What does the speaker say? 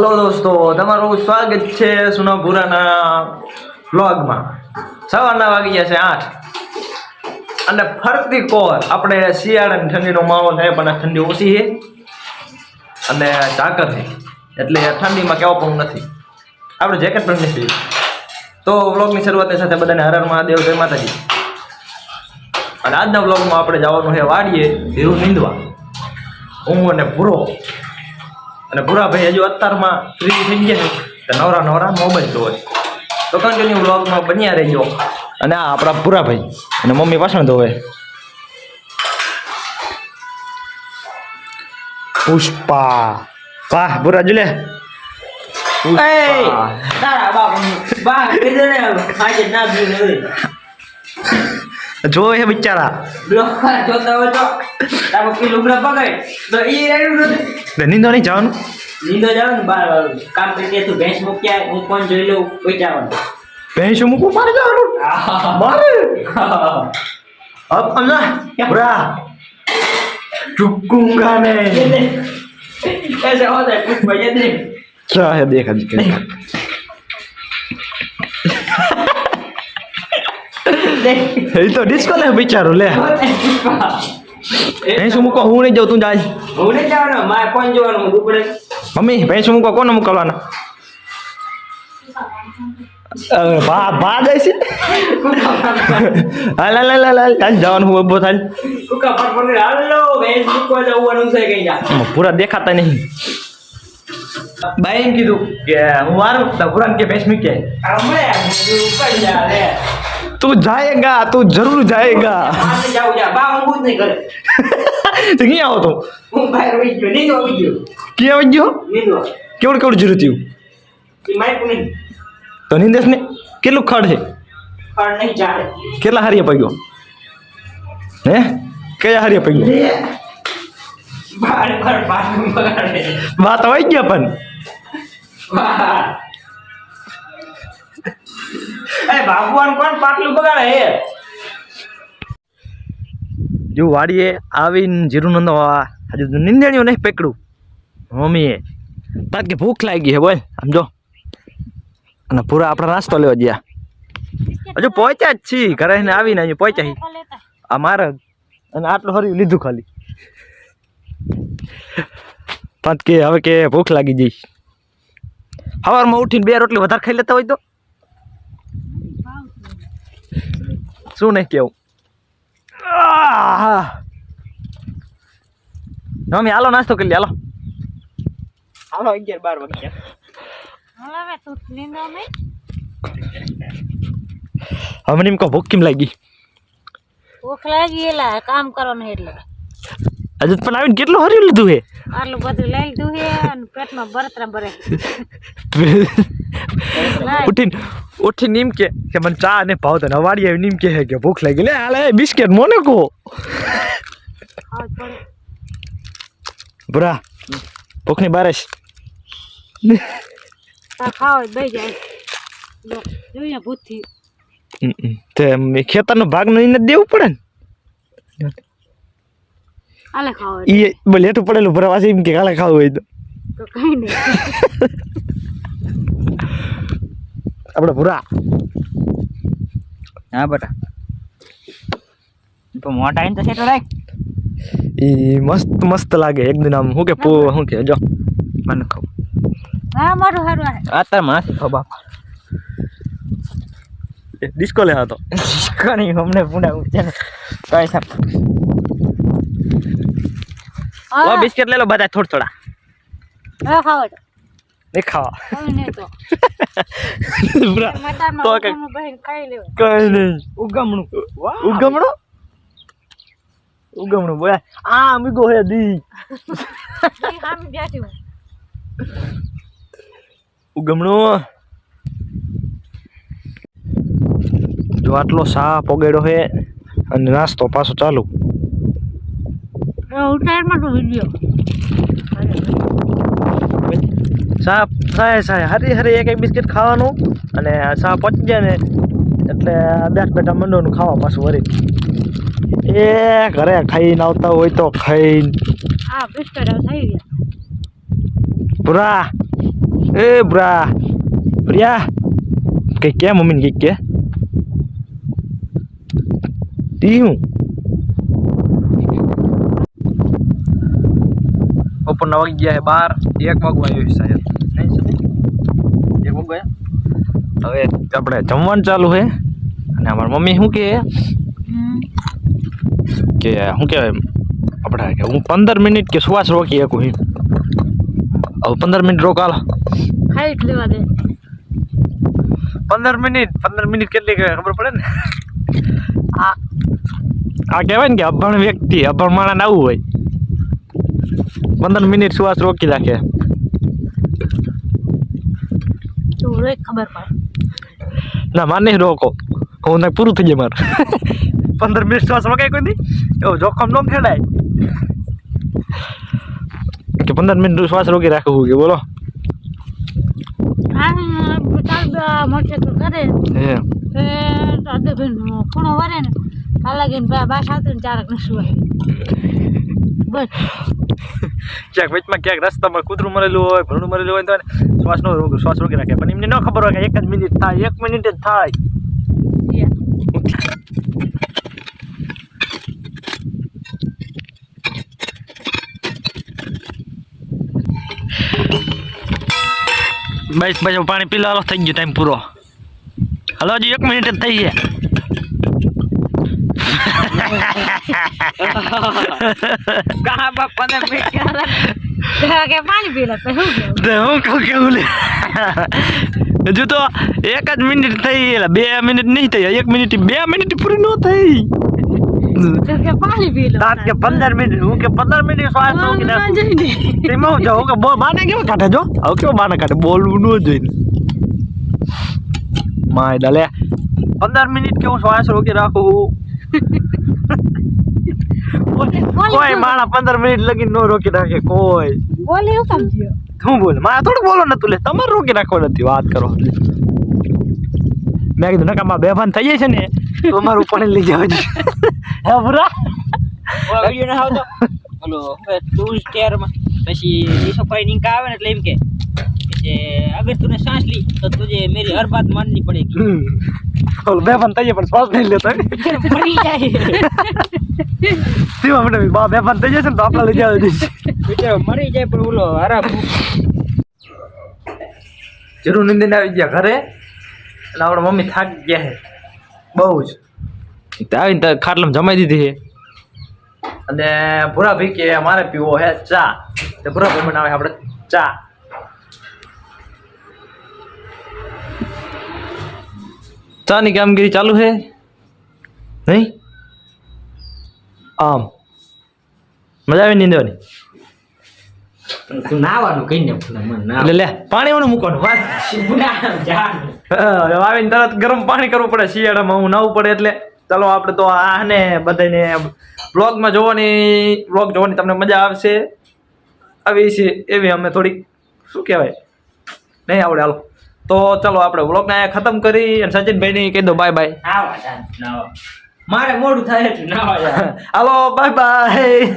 દોસ્તો, તમારું સ્વાગત છે સુનાપુરાના બ્લોગમાં સવારના વાગી ગયા છે આઠ. અને ફરતી કોર, આપણે શિયાળાની ઠંડીનો માહોલ થાય પણ ઠંડી ઓછી છે અને ઝાકર છે એટલે ઠંડીમાં કેવો પણ નથી. આપણે જેકેટ પણ નથી તો વ્લોગની શરૂઆતની સાથે બધાને હર હર મહાદેવ, જય માતાજી. અને આજના વ્લોગમાં આપણે જવાનું છે વાડીએ ધીરું નીંદવા. હું અને ભૂરો. અને ભૂરાભાઈ હજુ અત્યારમાં ફ્રી થઈ ગયા છે. નવરા નવરા મોબાઈલ જોવે તો કન્ટિન્યુ બ્લોગમાં બન્યા રહેજો. અને આ આપણા ભૂરાભાઈ અને મમ્મી વાસણ ધોવે પુષ્પા. વાહ, ભૂરા જુલે પુષ્પા. તારા બાપ બા કીધું ને, આજે ના જો એ બિચારા. જોતા હોય તો તાકો કે લુગડા પકડ. તો ઈ રેડું નીંદો નહીં જવાનું. નીંદો જાવ બાર વાર કામ કરી તું ભેંસ મૂક્યા હું કોણ જોઈ લઉં કોઈ પચાવાનું ભેંસ મૂકું મારે જવાનું. મારે. અબ સમજા બરા ચુકુંગા ને એ જવા દે પૂછ ભાઈ દે ચાહે દેખા જ કે એ તો ડિસ્કો લે. બિચારો લે ભેંસું મૂકો હું નહીં જાઉં તું જાય. હું નહીં જવાનો મારે કોણ જોવાનું ઉપડે? મમ્મી ભેંસું મૂકો કોને મોકલવાના? ભા ભા જાય છે? હાલ હાલ જવાનું થાય. પૂરા દેખાતા નહીં. બાઈ એમ કીધું કે હું વાર પૂરા કે ભેંસ મૂકે. હમણે ઉપર જા લે તું જાયેગા તું જરૂર જાયેગા મારે જાવું જા બા હું જ નહીં કરે તો ક્યાં આવો તો હું બહાર વહી ગયો નીંદો આવી ગયો ક્યાં આવી ગયો નીંદો કેવડું કેવડું જીરું થયું એ માઇક નહીં તો નિંદેશ ને કેટલું ખડ છે પણ નહીં ચાલે કેટલા હારીએ પગ્યો હે કયા હારીએ પગ્યો બાર બાર પાછું બગાડે વાત આવી ગયા પણ વાહ એ ભગવાન કોણ? પાટલું બગાડે હે. જો વાડીએ આવીને જીરું નંદવા હજુ નિંદેણીઓ નહીં પકડું. મમ્મીએ તાત કે ભૂખ લાગી હે બોલ, સમજો. અને પૂરા આપણા નાસ્તો લેવા ગયા. હજુ પહોંચ્યા જ છીએ. ઘરે ને આવીને હજુ પહોંચ્યા આ મારે અને આટલું હર્યું લીધું ખાલી. પાંચ કે હવે કે ભૂખ લાગી જઈ સવારમાં ઉઠીને બે રોટલી વધારે ખાઈ લેતા હોય તો? શું નહીં કેવું? મમ્મી હાલો નાસ્તો કરી લે હાલો. હાલો અગિયાર બાર વાગ્યા. હમણાં તું નીંદો નહીં હવે મને એમ કહો ભૂખ કેમ લાગી? ભૂખ લાગી એલા કામ કરવાનું એટલે. હજુ પણ આવીને કેટલું હર્યું લીધું હે? આટલું બધું લઈ લીધું હે અને પેટમાં બરતરા ભરે ઉઠીને ઉઠીને નીમ કે કે મને ચા ને ભાવ તને અવાડી આવી નીમ કે કે ભૂખ લાગી. લે હાલે બિસ્કેટ મોને કો બરા ભૂખની બારેશ. ખાવ બે જાય જોઈએ ભૂતથી. તે ખેતરનો ભાગ નહીં દેવું પડે ને? આલે ખાવ એ બોલે હેઠું પડેલું ભરા પાછી એમ કે કાલે ખાવું હોય તો. તો કઈ નહીં. આપણે ભૂરા. હા બેટા. તો મોટા આઈને તો સેટો રાખ. એ મસ્ત મસ્ત લાગે એકદમ આમ. શું કે પો શું કે જો. મને ખાવ. હા મારું સારું આ તાર માસી ખો બાપ. ડિસ્કો લે હતો કોની હમણે પૂડા ઉઠે ને. કઈ સાપ ઓ બિસ્કિટ લે લો બધા થોડા થોડા. હા ખાવ તો નહીં ખાવા. કઈ નહીં તો. કઈ બહેન ખાઈ લેવાય કઈ નહીં. ઉગમણું. ઉગમણું? ઉગમણું બોયા આ અમીગો હે દી. ઉગમણો. જો આટલો સાપ ઓગેડો હે અને નાસ્તો પાછો ચાલુ. ઉતારમાં તો વીડિયો સા સાય સાય હરી હરી એક એક બિસ્કિટ ખાવાનું અને સા પચી જાય ને એટલે બેઠ પેટા મંડોનું ખાવા પાછું વરી એ ઘરે ખાઈને આવતા હોય તો ખાઈને. આ બિસ્કટ થઈ ગયા. પૂરા એ બ્રા પ્રિયા કઈ કે મમ્મીને કઈ કે? તી હું બપોરના વાગી ગયા છે બાર. એક વાગવા આવ્યો છે સાહેબ. એક વાગવા હવે આપણે જમવાનું ચાલુ છે. અને અમારી મમ્મી શું કહે? કે શું કહેવાય? આપણે કે હું પંદર મિનિટ કે શ્વાસ રોકી શકું એમ. હવે પંદર મિનિટ રોકાલ. જ લેવા દે. પંદર મિનિટ? પંદર મિનિટ કેટલી કહેવાય? ખબર પડે ને? આ આ કહેવાય ને કે અભણ વ્યક્તિ અભણ માણસ આવું હોય. પંદર મિનિટ શ્વાસ રોકી રાખે ખબર પડે. ના મારે નહીં રોકો. હું તને પૂરું થઈ જાય મારે. પંદર મિનિટ શ્વાસ રોકાય કોઈ એવો જોખમ ન ખેડાય કે પંદર મિનિટ શ્વાસ રોકી રાખવું કે બોલો. ને ને ચારક નશું સુવાય બસ. ક્યાંક વચમાં, ક્યાંક રસ્તામાં કૂતરું મરેલું હોય, ભરણું મરેલું હોય તો શ્વાસનો રોક શ્વાસ રોકી રાખે પણ એમને ન ખબર હોય કે એક જ મિનિટ થાય, એક મિનિટ જ થાય. બસ બસ પાણી પીલા થઈ ગયો ટાઈમ પૂરો. હાલો, હજી એક મિનિટ જ થઈ છે. કહા બાપ પંદર કે પાણી પી લે તો હું કહું કેવું લે? હજુ તો એક જ મિનિટ થઈ એટલે બે મિનિટ નહીં થઈ એક મિનિટ બે મિનિટ પૂરી ન થઈ. કે કે પંદર મિનિટ હું કે પંદર મિનિટ શ્વાસ નાખું. તેમાં હું જાઉં કે બોલ બાને કેવા કાઢે જો? હવે કેવો બાને કાઢે? બોલવું ન જોઈને. માય દાલે પંદર મિનિટ કે હું શ્વાસ રોકી રાખું કોઈ માણા પંદર મિનિટ લગી નો રોકી રાખે કોઈ. બોલે એવું સમજ્યો હું બોલે? મારા થોડું બોલો નતું લે. તમારે રોકી રાખો નથી વાત કરો. મેં કીધું નકા માં બેભાન થઈ જાય છે ને તો અમારું પણ લઈ જવા હે બુરા? માં. પછી ઈસોફાઈ ની આવે ને એટલે એમ કે જે અગર તું સાંસ લી તો તું જે મેરી હર બાત માનની પડે. ઓલો બેભાન થઈ પણ શ્વાસ નહીં લેતો. મરી તેવા મને બા બેભાન થઈ જશે ને તો આપણે લઈ જાવ મરી જાય પણ ઓલો હરા જરૂર નિંદીને આવી ગયા ઘરે? એટલે આપણા મમ્મી થાકી ગયા છે. બહુ જ. આવીને ખાટલામાં જમાઈ દીધી છે. અને ભૂરા ભાઈ કે મારે પીવો હે ચા. તો ભૂરા ભાઈ બનાવે આપણે ચા. ચાની કામગીરી ચાલુ છે? નહીં? આમ. મજા આવી નીંદવાની? નાવાનું કઈ ને એટલે લે પાણી ઓનું મૂકવાનું આવીને તરત ગરમ પાણી કરવું પડે શિયાળામાં હું નાવું પડે એટલે. ચાલો આપણે તો આને બધાને બ્લોગમાં જોવાની બ્લોગ જોવાની તમને મજા આવશે. આવી છે એવી અમે થોડીક શું કહેવાય? નહીં આવડે હાલો. તો ચાલો આપણે બ્લોગને ખતમ કરી અને સચિનભાઈને કહી દો બાય બાય મારે મોડું થાય એટલે ના હાલો બાય બાય